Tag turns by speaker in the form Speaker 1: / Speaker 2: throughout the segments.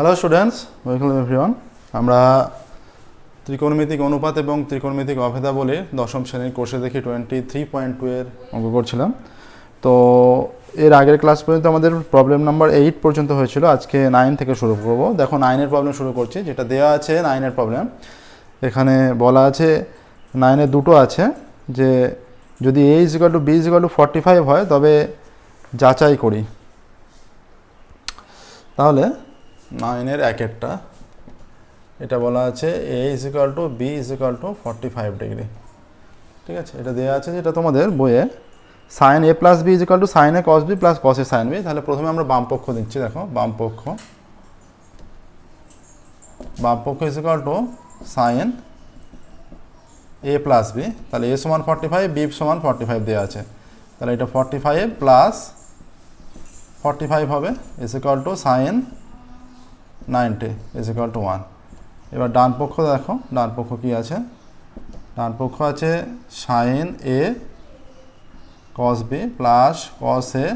Speaker 1: Hello students welcome everyone আমরা ত্রিকোণমিতিক অনুপাত এবং ত্রিকোণমিতিক অভেদা বলে দশম শ্রেণির কোর্সে দেখি টোয়েন্টি থ্রি পয়েন্ট টু এর অঙ্ক করছিলাম। তো এর আগের ক্লাস পর্যন্ত আমাদের প্রবলেম নাম্বার এইট পর্যন্ত হয়েছিল। আজকে নাইন থেকে শুরু করব। দেখো নাইনের প্রবলেম শুরু করছি। যেটা দেওয়া আছে নাইনের প্রবলেম এখানে বলা আছে নাইনের দুটো আছে। যে যদি A is equal to B is equal to forty five হয়, তবে যাচাই করি। তাহলে নাইনের এক একটা। এটা বলা আছে A is equal to B is equal to forty five degree ঠিক আছে? এটা দেওয়া আছে যেটা তোমাদের বইয়ে sine A plus B is equal to sine A cos B plus cos A sine B তাহলে প্রথমে আমরা বাম পক্ষ দিচ্ছি, দেখো, বাম পক্ষ। বাম পক্ষ is equal to sine A plus B তাহলে এ সমান ফর্টি ফাইভ বি সমান ফর্টি ফাইভ দেওয়া আছে। তাহলে এটা forty five plus forty five হবে। Is equal to sine ninety is equal to one এবার ডান পক্ষ দেখো, ডান পক্ষ কী আছে? ডান পক্ষ আছে sine A cos B plus cos A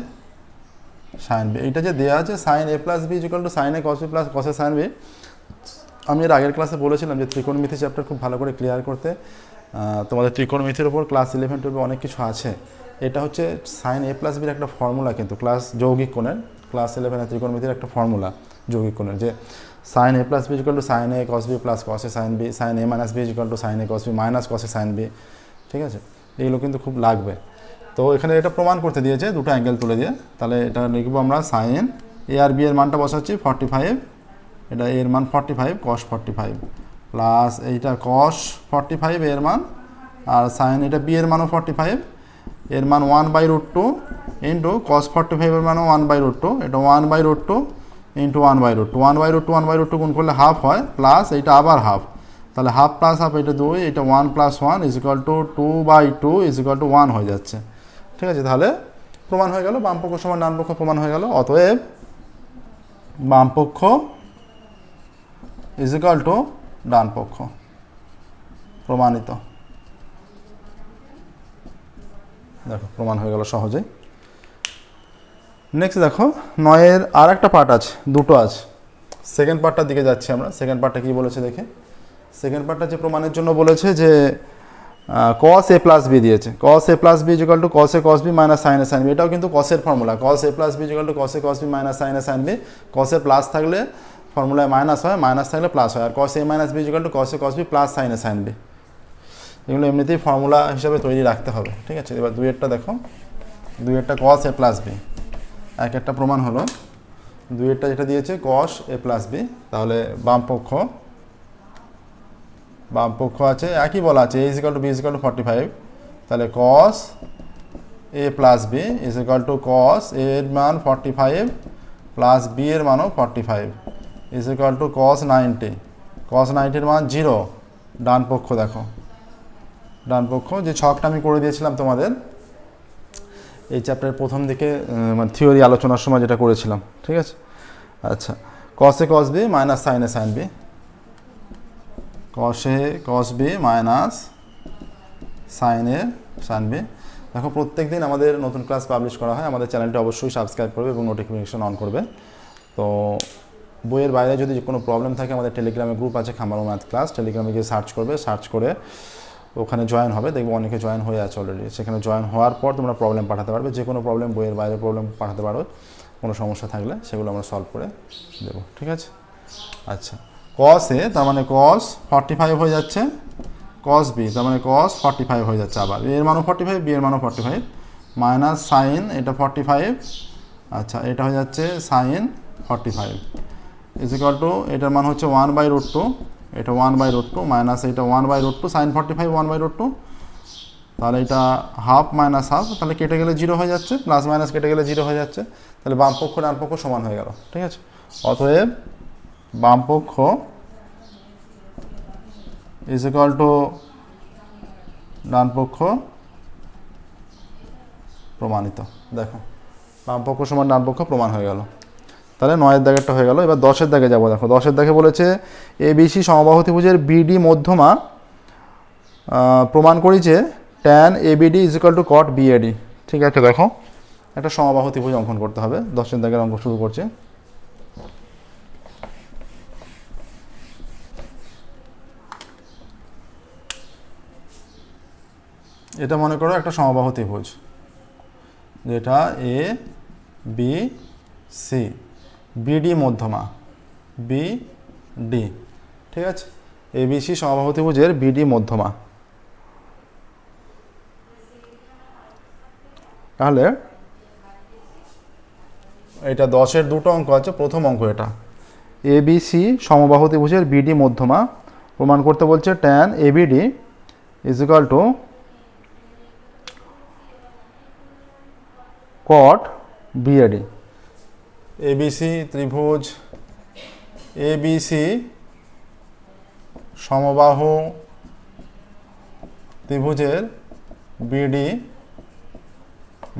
Speaker 1: sine B এইটা যে দেওয়া আছে sine A plus B is equal to sine A cos B plus cos sine B আমি এর আগের ক্লাসে বলেছিলাম যে ত্রিকোণমিতি চ্যাপ্টার খুব ভালো করে ক্লিয়ার করতে তোমাদের ত্রিকোণমিতির ওপর ক্লাস ইলেভেন টুয়েলভে অনেক কিছু আছে। এটা হচ্ছে সাইন এ প্লাস বির একটা ফর্মুলা কিন্তু ক্লাস যৌগিক কোণের ক্লাস ইলেভেনের ত্রিকোণমিতির একটা ফর্মুলা যৌগিক কোণের যে sine A plus B is equal to sine A cos B plus cos A sine B sine A minus B is equal to sine A cos B minus cos A sine B ঠিক আছে? এগুলো কিন্তু খুব লাগবে। তো এখানে এটা প্রমাণ করতে দিয়েছে, দুটো অ্যাঙ্গেল তুলে দিয়ে। তাহলে এটা লিখব আমরা সাইন এ আর বি এর মানটা বসাচ্ছি ফর্টি ফাইভ এটা এর মান forty five cos forty five plus এইটা কস ফর্টি ফাইভ এর মান, আর সাইন এটা বি এর মানও ফর্টি ফাইভ এর মান one by root two into cos forty ফাইভের মানও ওয়ান বাই রুট টু এটা one by root two into one by root two one by root two one by root two গুণ করলে half হয় plus এইটা আবার হাফ তাহলে half plus half এটা দুই, এটা one plus one is equal two two by two is equal to one হয়ে যাচ্ছে। ঠিক আছে? তাহলে প্রমাণ হয়ে গেল বাম পক্ষ সমান ডান পক্ষ প্রমাণ হয়ে গেল, অতএব বাম পক্ষ ইজ ইকাল টু ডান পক্ষ প্রমাণিত। দেখো, প্রমাণ হয়ে গেল সহজেই। নেক্সট দেখো, নয়ের আর একটা পার্ট আছে, দুটো আছে। সেকেন্ড পার্টটার দিকে যাচ্ছি আমরা। সেকেন্ড পার্টটা কী বলেছে দেখে? সেকেন্ড পার্টটা যে প্রমাণের জন্য বলেছে যে কস এ প্লাস বি দিয়েছে। Cos A plus B is equal to cos A cos B minus sine sine B এটাও কিন্তু কসের formula cos A plus B is equal to cos A cos B minus sine sine B কসে plus থাকলে ফর্মুলায় minus হয় minus থাকলে plus হয়। আর cos A minus B is equal to cos A cos B plus sine sine B এগুলো এমনিতেই formula হিসাবে তৈরি রাখতে হবে। ঠিক আছে? এবার দুই একটা দেখো। দুই একটা কস এ প্লাস বি এক একটা প্রমাণ হলো। দুই একটা যেটা দিয়েছে কস এ প্লাস বি তাহলে বাম পক্ষ বাম পক্ষ আছে, একই বলা আছে A is equal to B is equal to forty five তাহলে cos A plus B is equal to cos এর মান ফর্টি ফাইভ প্লাস বি এর মানও forty five is equal to cos ninety cos নাইনটির মান জিরো ডান পক্ষ দেখো। ডান পক্ষ, যে ছকটা আমি করে দিয়েছিলাম তোমাদের এই চ্যাপ্টারের প্রথম দিকে মানে থিওরি আলোচনার সময় যেটা করেছিলাম, ঠিক আছে? আচ্ছা কসে কস বি মাইনাস সাইনে sine B কসে cos B minus সাইনে সাইন বি দেখো, প্রত্যেক দিন আমাদের নতুন ক্লাস পাবলিশ করা হয়, আমাদের চ্যানেলটি অবশ্যই সাবস্ক্রাইব করবে এবং নোটিফিকেশন অন করবে। তো বইয়ের বাইরে যদি কোনো প্রবলেম থাকে, আমাদের টেলিগ্রামে গ্রুপ আছে খামারো ম্যাথ ক্লাস টেলিগ্রামে গিয়ে সার্চ করবে। সার্চ করে ওখানে জয়েন হবে, দেখব অনেকে জয়েন হয়ে আছে অলরেডি সেখানে জয়েন হওয়ার পর তোমরা প্রবলেম পাঠাতে পারবে যে কোনো প্রবলেম বইয়ের বাইরে প্রবলেম পাঠাতে পারো, কোনো সমস্যা থাকলে সেগুলো আমরা সলভ করে দেবো, ঠিক আছে? আচ্ছা কস তার মানে কস ফর্টি ফাইভ হয়ে যাচ্ছে কস বি তার মানে কস ফর্টি ফাইভ হয়ে যাচ্ছে আবার। এর মানও ফর্টি ফাইভ বি এর মানও ফর্টি ফাইভ মাইনাস সাইন এটা ফর্টি ফাইভ আচ্ছা এটা হয়ে যাচ্ছে sine forty five is equal to এটার মান হচ্ছে ওয়ান বাই রুট টু এটা one by root two minus এটা one by root two sine forty five one by root two তাহলে এটা হাফ মাইনাস হাফ তাহলে কেটে গেলে জিরো হয়ে যাচ্ছে প্লাস মাইনাস কেটে গেলে জিরো হয়ে যাচ্ছে, তাহলে বাম পক্ষ ডান পক্ষ সমান হয়ে গেল, ঠিক আছে? অতএব বাম পক্ষ ইজ ইকাল টু ডান পক্ষ প্রমাণিত, দেখো, বাম পক্ষ সমান ডান পক্ষ প্রমাণ হয়ে গেল। তাহলে নয়ের দাগেরটা হয়ে গেল। এবার দশের দাগে যাব দেখো। দশের দাগে বলেছে এবিসি সমবাহু ত্রিভুজের বিডি মধ্যমা প্রমাণ করি যে tan BD is equal to cot BAD ঠিক আছে দেখো। একটা সমবাহতি ত্রিভুজ অঙ্কন করতে হবে। দশের দাগের অঙ্ক শুরু করছে। এটা মনে করো একটা সমবাহতি ভোজ যেটা এ বি সি বিডি মধ্যমা বি ডি ঠিক আছে? এ বি সি সমবাহু ত্রিভুজের বিডি মধ্যমা। তাহলে এটা দশের দুটো অঙ্ক আছে, প্রথম অঙ্ক এটা। এ বি সি সমবাহু ত্রিভুজের বিডি মধ্যমা, প্রমাণ করতে বলছে tan ABD is equal to cot BAD ABC ত্রিভুজ এবিসি সমবাহু, ত্রিভুজের বিডি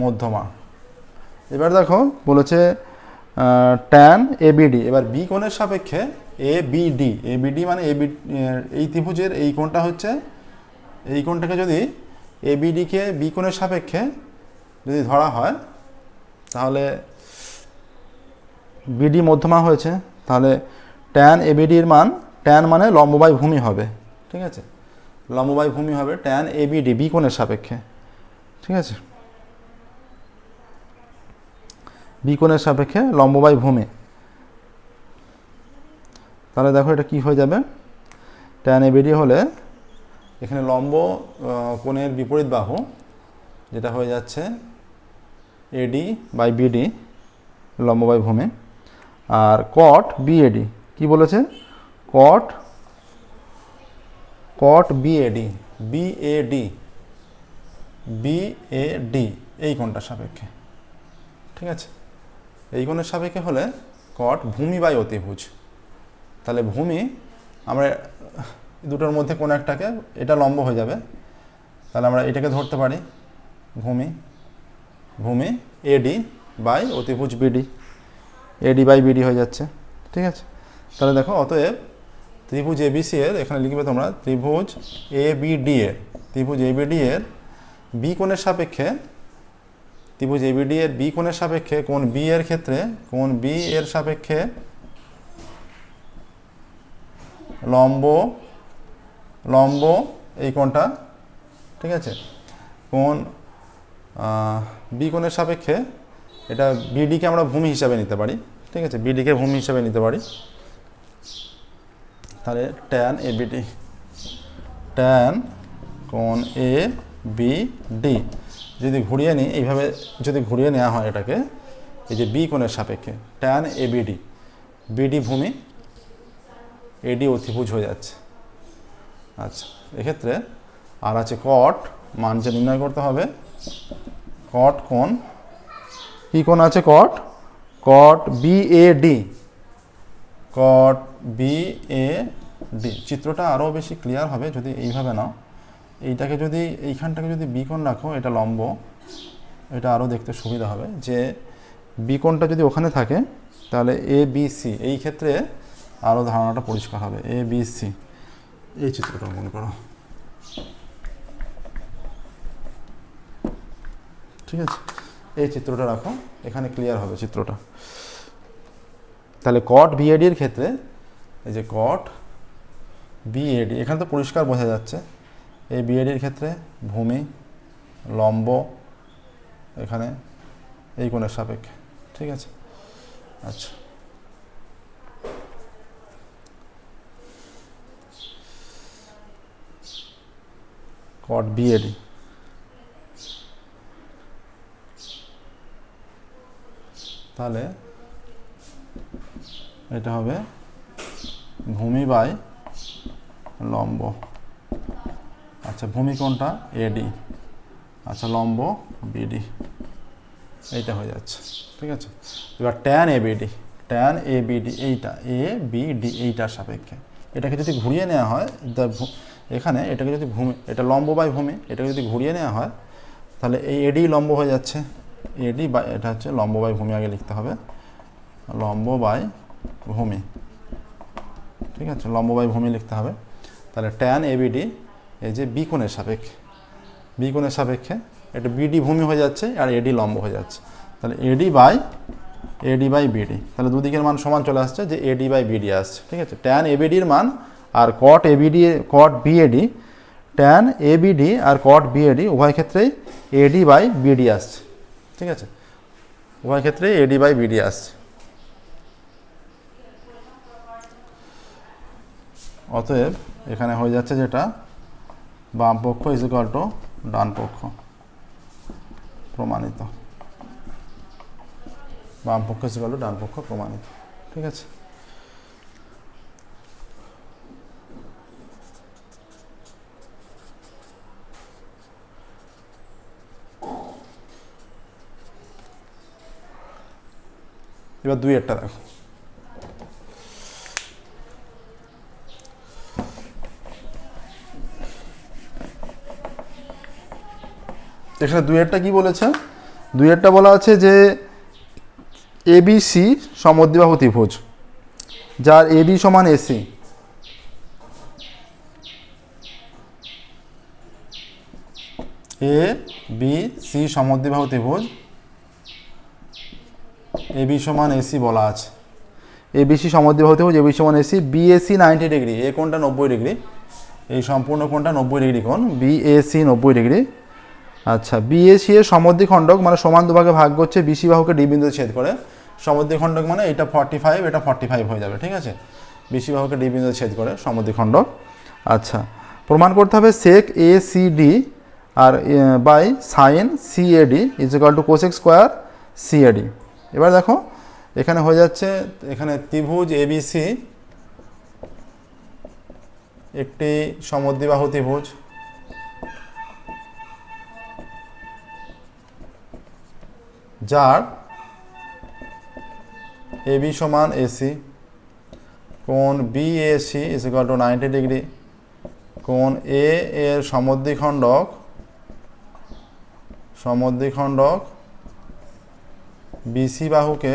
Speaker 1: মধ্যমা। এবার দেখো, বলেছে ট্যান এবিডি এবার বি কোণের সাপেক্ষে এ বিডি এ বিডি মানে এ বি এই ত্রিভুজের এই কোণটা হচ্ছে, এই কোণটাকে যদি এ বিডিকে বি কোণের সাপেক্ষে যদি ধরা হয়, তাহলে বিডি মধ্যমা হয়েছে, তাহলে ট্যান এবিডির মান ট্যান মানে লম্ববাই ভূমি হবে, ঠিক আছে? লম্ববাই ভূমি হবে ট্যান এবিডি বি কোণের সাপেক্ষে, ঠিক আছে? বিকোণের সাপেক্ষে লম্ববাই ভূমি। তাহলে দেখো এটা কি হয়ে যাবে? ট্যান এবিডি হলে এখানে লম্ব কোণের বিপরীত বাহু, যেটা হয়ে যাচ্ছে এডি বাই বিডি লম্ববাই ভূমি। আর কট বিএডি কি বলেছে? Cot cot BAD BAD BAD এই কোণটার সাপেক্ষে। ঠিক আছে? এই কোণের সাপেক্ষে হলে কট ভূমি বাই অতিভুজ। তাহলে ভূমি, আমরা দুটোর মধ্যে কোনো একটাকে, এটা লম্ব হয়ে যাবে। তাহলে আমরা এটাকে ধরতে পারি। ভূমি ভূমি এডি বাই অতিভুজ বিডি এডি বাই বিডি হয়ে যাচ্ছে, ঠিক আছে? তাহলে দেখো, অতএব ত্রিভুজ এবিসি এর, এখানে লিখবে তোমরা, ত্রিভুজ এ বিডি এর ত্রিভুজ এবিডি এর বি কোণের সাপেক্ষে, ত্রিভুজ এবিডি এর বি কোণের সাপেক্ষে, কোণ বি এর ক্ষেত্রে, কোণ বি এর সাপেক্ষে লম্ব লম্ব এই কোণটা, ঠিক আছে? কোণ বি কোণের সাপেক্ষে, এটা বিডিকে আমরা ভূমি হিসাবে নিতে পারি। ঠিক আছে বিডিকে ভূমি হিসাবে নিতে পারি। তাহলে ট্যান এ বিডি ট্যান কোন এ বি ডি যদি ঘুরিয়ে নিই, এইভাবে যদি ঘুরিয়ে নেওয়া হয় এটাকে, এই যে বি কোণের সাপেক্ষে ট্যান এ বিডি বিডি ভূমি এডি অতিভুজ হয়ে যাচ্ছে। আচ্ছা এক্ষেত্রে আর আছে কট মান যে নির্ণয় করতে হবে কট কোণ, কি কোণ আছে cot cot B A D cot B A D চিত্রটা আরও বেশি ক্লিয়ার হবে যদি এইভাবে নাও। এইটাকে যদি, এইখানটাকে যদি বিকোণ রাখো, এটা লম্ব। এটা আরও দেখতে সুবিধা হবে যে বিকোণটা যদি ওখানে থাকে, তাহলে এ বি সি এই ক্ষেত্রে আরও ধারণাটা পরিষ্কার হবে। এ বি সি এই চিত্রটা মনে করো। ঠিক আছে? এই চিত্রটা রাখো। এখানে ক্লিয়ার হবে চিত্রটা। তাহলে কট বিএডির ক্ষেত্রে এই যে কট বিএডি এখানে তো পরিষ্কার বোঝা যাচ্ছে। এই বিএডির ক্ষেত্রে ভূমি, লম্ব, এখানে এই কোণের সাপেক্ষে, ঠিক আছে? আচ্ছা। কট বিএডি তাহলে এটা হবে ভূমি বাই লম্ব। আচ্ছা ভূমি কোনটা? এডি আচ্ছা লম্ব বিডি এইটা হয়ে যাচ্ছে, ঠিক আছে? এবার tan A BD tan A BD এইটা এ বিডি এইটার সাপেক্ষে। এটাকে যদি ঘুরিয়ে নেওয়া হয় এখানে এটাকে যদি ভূমি, এটা লম্ব বাই ভূমি, এটাকে যদি ঘুরিয়ে নেওয়া হয়, তাহলে এই এডি লম্ব হয়ে যাচ্ছে। এডি বাই এটা হচ্ছে লম্ব বাই ভূমি আগে লিখতে হবে। লম্ব বাই ভূমি। ঠিক আছে, লম্ব বাই ভূমি লিখতে হবে। তাহলে ট্যান এ এবিডি এই যে বি কোণের সাপেক্ষে। বি কোণের সাপেক্ষে এটা বিডি ভূমি হয়ে যাচ্ছে আর এডি লম্ব হয়ে যাচ্ছে। তাহলে AD by AD by BD তাহলে দুদিকের মান সমান চলে আসছে যে এডি বাই বিডি আসছে। ঠিক আছে ট্যান এ এবিডির মান আর cot ABD cot BAD tan A ABD R cot BAD উভয় ক্ষেত্রেই এডি বাই বিডি আসছে। ঠিক আছে? উভয় ক্ষেত্রে এডি বাই বিডি আসছে। অতএব এখানে হয়ে যাচ্ছে যেটা? বাম পক্ষ ইজ ইকাল টু ডান পক্ষ। প্রমাণিত। বাম পক্ষ ইজ ইকাল টু ডান পক্ষ প্রমাণিত। ঠিক আছে? এবার দুই একটা দেখো। এখানে দুইয়েরটা কি বলেছে? দুইয়েরটা বলা আছে যে এবিসি সমদ্বিবাহু ত্রিভুজ, যার এবি সমান এসি এ বি সি সমদ্বিবাহু ত্রিভুজ এবি সমান এসি বলা আছে। এ এবিসি সমদ্বিবাহু ত্রিভুজ এবি সমান এসি বিএসি নাইনটি ডিগ্রি এ কোণটা নব্বই ডিগ্রি এই সম্পূর্ণ কোণটা নব্বই ডিগ্রি কোণ বিএসি নব্বই ডিগ্রি আচ্ছা বিএসি এর সমদ্বিখণ্ডক মানে সমান দুভাগে ভাগ করছে বিসি বাহুকে ডি বিন্দুতে ছেদ করে। সমদ্বিখণ্ডক মানে এটা ফর্টি ফাইভ এটা ফর্টি ফাইভ হয়ে যাবে, ঠিক আছে? বিসি বাহুকে ডি বিন্দু ছেদ করে সমদ্বিখণ্ডক আচ্ছা প্রমাণ করতে হবে sec A C D R by sine C A D is equal to cosec square C A D এবার দেখো, এখানে হয়ে যাচ্ছে, এখানে ত্রিভুজ এবিসি একটি সমদ্বিবাহু ত্রিভুজ। যার এবি সমান এসি কোন কোণ BAC is equal to ninety degree কোণ এ এর সমদ্বিখণ্ডক সমদ্বিখণ্ডক বিসি বাহুকে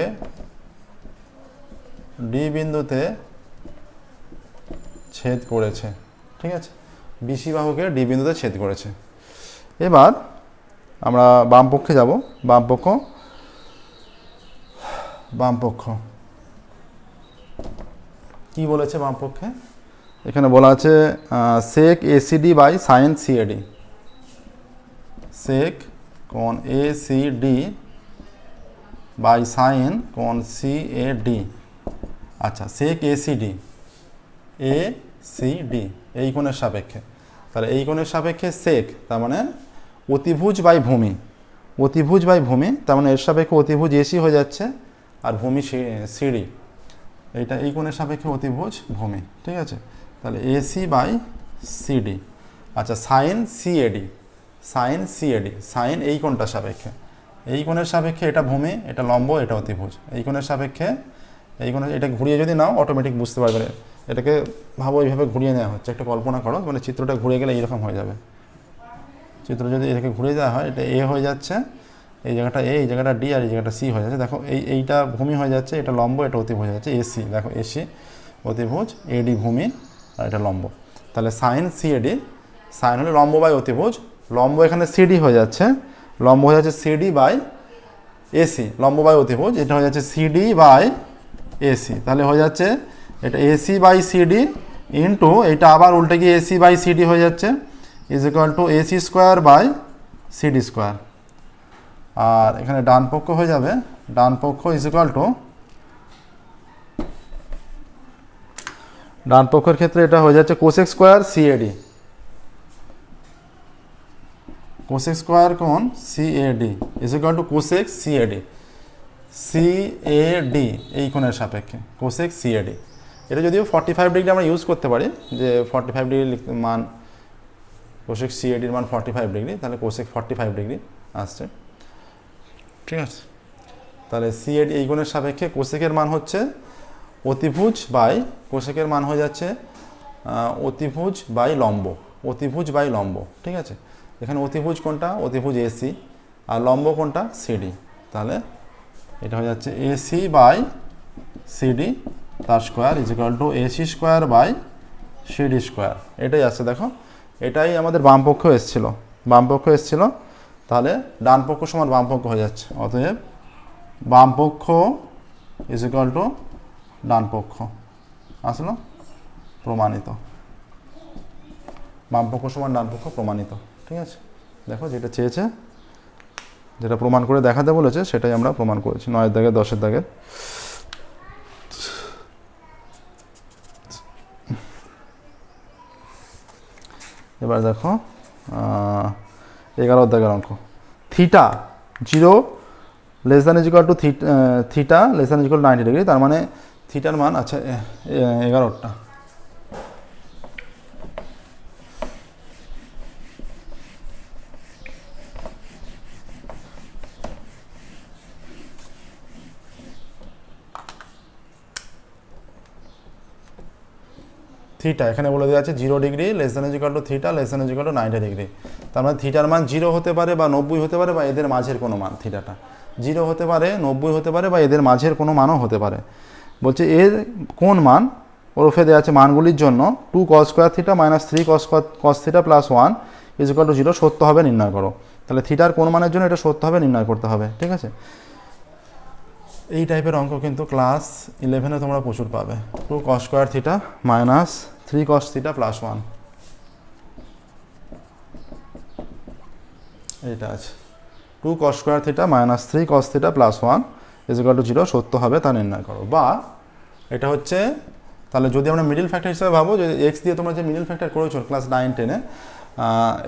Speaker 1: ডি বিন্দুতে ছেদ করেছে, ঠিক আছে? বিসি বাহুকে ডি বিন্দুতে ছেদ করেছে। এবার আমরা বাম পক্ষে যাব, বাম পক্ষ বাম পক্ষ। কি বলেছে বাম পক্ষে? এখানে বলা আছে sec ACD by sine CAD sec কোন A C D by sine কোন সি এ ডি? আচ্ছা sec A C ACD A C D এই কোণের সাপেক্ষে। তাহলে এই কোণের সাপেক্ষে সেক তার মানে অতিভুজ বাই ভূমি। অতিভুজ বাই ভূমি, তার মানে এর সাপেক্ষে অতিভুজ এসি হয়ে যাচ্ছে আর ভূমি সিঁড়ি এইটা এই কোণের সাপেক্ষে অতিভুজ ভূমি, ঠিক আছে? তাহলে এসি বাই সিডি আচ্ছা sine C CAD sine C CAD sine এই কোণটার সাপেক্ষে। এই কোণের সাপেক্ষে এটা ভূমি, এটা লম্ব, এটা অতিভুজ। এই কোণের সাপেক্ষে এই কোণে এটা ঘুরিয়ে যদি নাও অটোমেটিক বুঝতে পারবে। এটাকে ভাবো এইভাবে ঘুরিয়ে নেওয়া হচ্ছে। একটা কল্পনা করো মানে চিত্রটা ঘুরে গেলে এইরকম হয়ে যাবে। চিত্র যদি এটাকে ঘুরে দেওয়া হয়, এটা এ হয়ে যাচ্ছে। এই জায়গাটা এ, এই জায়গাটা ডি, আর এই জায়গাটা সি হয়ে যাচ্ছে। দেখো, এই এইটা ভূমি হয়ে যাচ্ছে, এটা লম্ব, এটা অতিভুজ হয়ে যাচ্ছে। এসি দেখো এসি অতিভুজ এডি ভূমি, আর এটা লম্ব। তাহলে সাইন সি এডি সাইন হলে লম্ব বাই অতিভুজ, লম্ব এখানে সিডি হয়ে যাচ্ছে। লম্ব হয়ে যাচ্ছে সিডি বাই এসি লম্ব বাই অতিভুজ, এটা হয়ে যাচ্ছে সিডি বাই এসি তাহলে হয়ে যাচ্ছে এটা এসি বাই সিডি ইন্টু এটা আবার উল্টে গিয়ে এসি বাই সিডি হয়ে যাচ্ছে is equal to AC square by CD square আর এখানে ডান পক্ষ হয়ে যাবে, ডান পক্ষ ইজ ইকুয়াল টু ডান পক্ষের ক্ষেত্রে এটা হয়ে যাচ্ছে cosec square CAD cosec square কোন CAD is equal to cosec CAD CAD এই কোণের সাপেক্ষে কোসেক সিএডি এটা যদিও ফর্টি ফাইভ ডিগ্রি আমরা ইউজ করতে পারি, যে ফর্টি ফাইভ ডিগ্রি মান কোসেক সিএডির মান ফর্টি ফাইভ ডিগ্রি তাহলে কোসেক ফর্টি ফাইভ ডিগ্রি আসছে। ঠিক আছে? তাহলে সিএডি এই কোণের সাপেক্ষে কোসেকের মান হচ্ছে অতিভুজ বাই কোসেকের মান হয়ে যাচ্ছে অতিভুজ বাই লম্ব, অতিভুজ বাই লম্ব, ঠিক আছে? এখানে অতিভুজ কোনটা? অতিভুজ এসি আর লম্ব কোনটা? সিডি তাহলে এটা হয়ে যাচ্ছে এসি বাই সিডি তার square is equal to AC square by CD square এটাই আছে, দেখো। এটাই আমাদের বাম পক্ষ এসছিল। বাম পক্ষ এসছিল, তাহলে ডান পক্ষ সমান বাম পক্ষ হয়ে যাচ্ছে। অতএব বাম পক্ষ ইজ ইকাল টু ডান পক্ষ। আসলো? প্রমাণিত। বাম পক্ষ সমান ডান পক্ষ প্রমাণিত। ঠিক আছে? দেখো যেটা চেয়েছে, যেটা প্রমাণ করে দেখাতে বলেছে, সেটাই আমরা প্রমাণ করেছি। নয়ের দাগে, দশের দাগে। এবার দেখো এগারো দাগের অঙ্ক। Theta zero less than is equal to theta less than is equal ninety degree, তার মানে থিটার মান আচ্ছা এগারোটা থিটা এখানে বলে দেওয়া আছে zero degree less than is equal to theta less than is equal to ninety degree তার মানে থিটার মান জিরো হতে পারে বা নব্বই হতে পারে বা এদের মাঝের কোনো মান থিটাটা জিরো হতে পারে, নব্বই হতে পারে বা এদের মাঝের কোনো মানও হতে পারে। বলছে এর কোন মান? ওরফে দেওয়া আছে মানগুলির জন্য two cos square theta minus three cos cos theta plus one is equal to zero সত্য হবে নির্ণয় করো। তাহলে থিটার কোন মানের জন্য এটা সত্য হবে নির্ণয় করতে হবে, ঠিক আছে? এই টাইপের অঙ্ক কিন্তু ক্লাস ইলেভেনে তোমরা প্রচুর পাবে। Two cos square theta minus three cos theta plus one এইটা আছে। Two cos square theta minus three cos theta plus one is equal to zero সত্য হবে তা নির্ণয় করো। বা এটা হচ্ছে, তাহলে যদি আমরা মিডিল ফ্যাক্টর হিসেবে ভাবো যে এক্স দিয়ে তোমরা যে মিডিল ফ্যাক্টর করেছ ক্লাস নাইন টেনে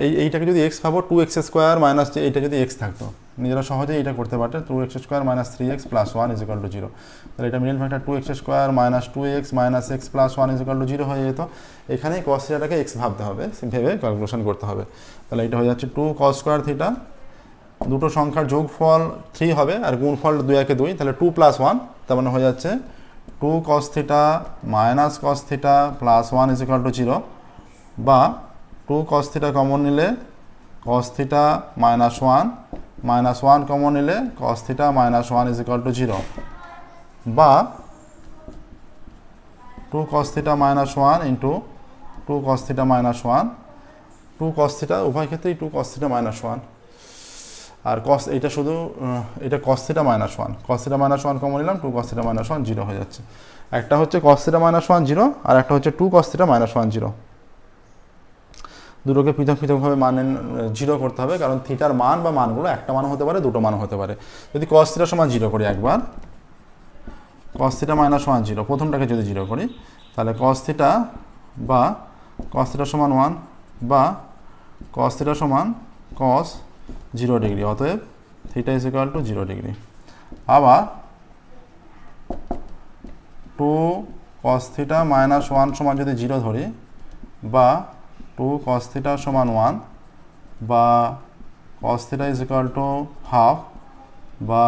Speaker 1: এই, এইটাকে যদি এক্স ভাবো টু এক্স স্কোয়ার মাইনাস এইটা যদি এক্স থাকতো। নিজেরা সহজেই এটা করতে পারতে two X square minus three X plus one is equal to zero তাহলে এটা middle factor two X square minus two X minus X plus one is equal to zero হয়ে যেত। এখানেই কস থিটাটাকে এক্স ভাবতে হবে, ভেবে ক্যালকুলেশন করতে হবে। তাহলে এটা হয়ে যাচ্ছে টু কস স্কোয়ার থিটা দুটো সংখ্যার যোগফল থ্রি হবে আর গুণফল দুই একে দুই, তাহলে টু প্লাস ওয়ান তার মানে হয়ে যাচ্ছে two cos theta minus cos theta plus one is to zero বা টু কস থিটা কমন নিলে cos theta minus one minus one common নিলে cos theta minus one is equal to zero বা two cos theta minus one into two cos theta minus one two cos theta উভয় ক্ষেত্রেই two cos theta minus one আর cos এটা শুধু এটা cos theta minus one cos minus one common নিলাম two cos theta minus one zero হয়ে যাচ্ছে। একটা হচ্ছে কস মাইনাস ওয়ান জিরো আর একটা হচ্ছে two cos theta minus one zero দুটোকে পৃথক পৃথকভাবে মানে জিরো করতে হবে, কারণ থিটার মান বা মানগুলো একটা মান হতে পারে, দুটো মান হতে পারে। যদি কস থিটা সমান জিরো করি একবার cos theta minus one zero প্রথমটাকে যদি জিরো করি, তাহলে কস থিটা বা কস থিটা সমান ওয়ান বা কস থিটা সমান কস জিরো ডিগ্রি অতএব theta is equal to zero degree আবার two cos theta minus one সমান যদি জিরো ধরি বা টু কস থিটা সমান ওয়ান বা cos theta is equal to half বা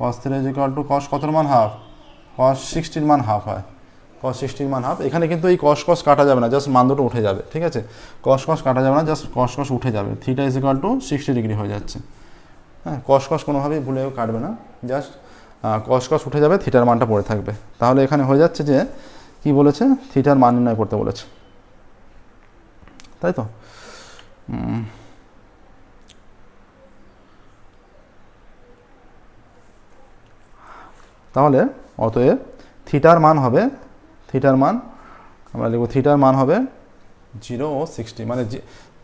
Speaker 1: cos theta is equal to cos কতর মান হাফ কস সিক্সটির মান হাফ হয়। কস সিক্সটির মান হাফ এখানে কিন্তু এই কস কস কাটা যাবে না জাস্ট মান দুটো উঠে যাবে, ঠিক আছে? কস কস কাটা যাবে না জাস্ট কস কস উঠে যাবে। Theta is equal to sixty degree হয়ে যাচ্ছে। হ্যাঁ কস কস কোনোভাবেই ভুলেও কাটবে না। জাস্ট কস কস উঠে যাবে থিটার মানটা পড়ে থাকবে। তাহলে এখানে হয়ে যাচ্ছে যে, কি বলেছে? থিটার মান নির্ণয় করতে বলেছে। তাই তো? তাহলে অতএব থিটার মান হবে, থিটার মান, আমরা লিখব থিটার মান হবে জিরো ও সিক্সটি মানে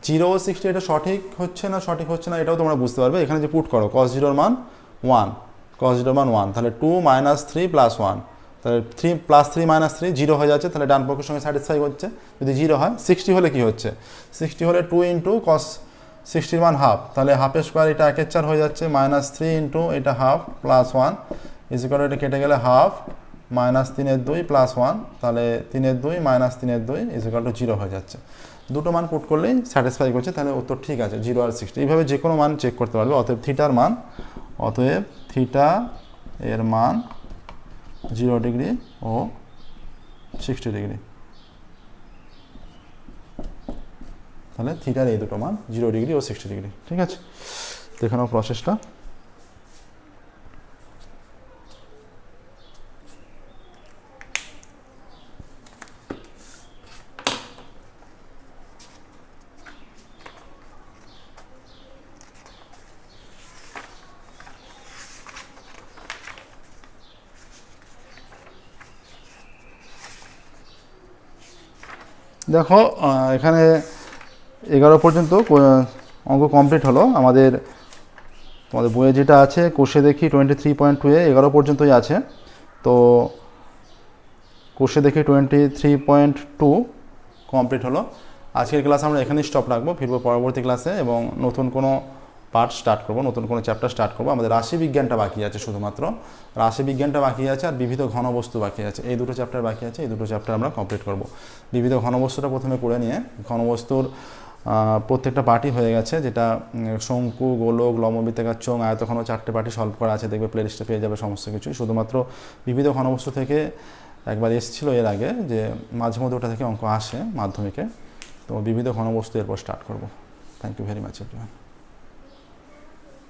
Speaker 1: জিরো ও সিক্সটি এটা সঠিক হচ্ছে না, সঠিক হচ্ছে না এটাও তোমরা বুঝতে পারবে। এখানে যে পুট করো কস জিরোর মান ওয়ান কস জিরোর মান ওয়ান তাহলে two minus three plus one তাহলে three plus three minus three zero হয়ে যাচ্ছে, তাহলে ডান পক্ষের সঙ্গে স্যাটিসফাই হচ্ছে যদি জিরো হয় সিক্সটি হলে কি হচ্ছে? সিক্সটি হলে টু ইন্টু কস সিক্সটির মান হাফ তাহলে হাফের স্কোয়ার এটা একের চার হয়ে যাচ্ছে মাইনাস থ্রি ইন্টু এটা half plus one is equal এটা কেটে গেলে হাফ মাইনাস তিনের দুই প্লাস ওয়ান তাহলে তিনের দুই মাইনাস তিনের দুই ইজিকাল টু জিরো হয়ে যাচ্ছে। দুটো মান পুট করলেই স্যাটিসফাই করছে, তাহলে উত্তর ঠিক আছে জিরো আর সিক্সটি এইভাবে যে কোনো মান চেক করতে পারবে, অতএব থিটার মান, অতএব থিটা এর মান জিরো ডিগ্রি ও সিক্সটি ডিগ্রি তাহলে থিটার এই দুটো মান জিরো ডিগ্রি ও সিক্সটি ডিগ্রি ঠিক আছে? দেখানো প্রসেসটা দেখো এখানে এগারো পর্যন্ত অঙ্ক কমপ্লিট হলো। আমাদের, তোমাদের বইয়ে যেটা আছে, কোষে দেখি টোয়েন্টি থ্রি পয়েন্ট টু এগারো পর্যন্তই আছে। তো কোষে দেখি twenty three point two complete হলো। আজকের ক্লাস আমরা এখানেই স্টপ রাখব, ফিরবো পরবর্তী ক্লাসে এবং নতুন কোনো পার্ট স্টার্ট করব, নতুন কোনো চ্যাপ্টার স্টার্ট করব। আমাদের রাশি বিজ্ঞানটা বাকি আছে শুধুমাত্র। রাশি বিজ্ঞানটা বাকি আছে আর বিবিধ ঘনবস্তু বাকি আছে। এই দুটো চ্যাপ্টার বাকি আছে, এই দুটো চ্যাপ্টার আমরা কমপ্লিট করব। বিবিধ ঘনবস্তুটা প্রথমে করে নিয়ে ঘনবস্তুর প্রত্যেকটা পার্টি হয়ে গেছে, যেটা শঙ্কু, গোলক লম্ববৃত্তাকার চোং আয়তঘন চারটে পার্টি সলভ করা আছে, দেখবে প্লেলিস্টে পেয়ে যাবে সমস্ত কিছুই। শুধুমাত্র বিবিধ ঘনবস্তু থেকে একবার এসেছিল এর আগে যে, মাঝে মধ্যে ওটা থেকে অঙ্ক আসে মাধ্যমিকে। তো বিবিধ ঘনবস্তু এরপর স্টার্ট করব। Thank you very much everyone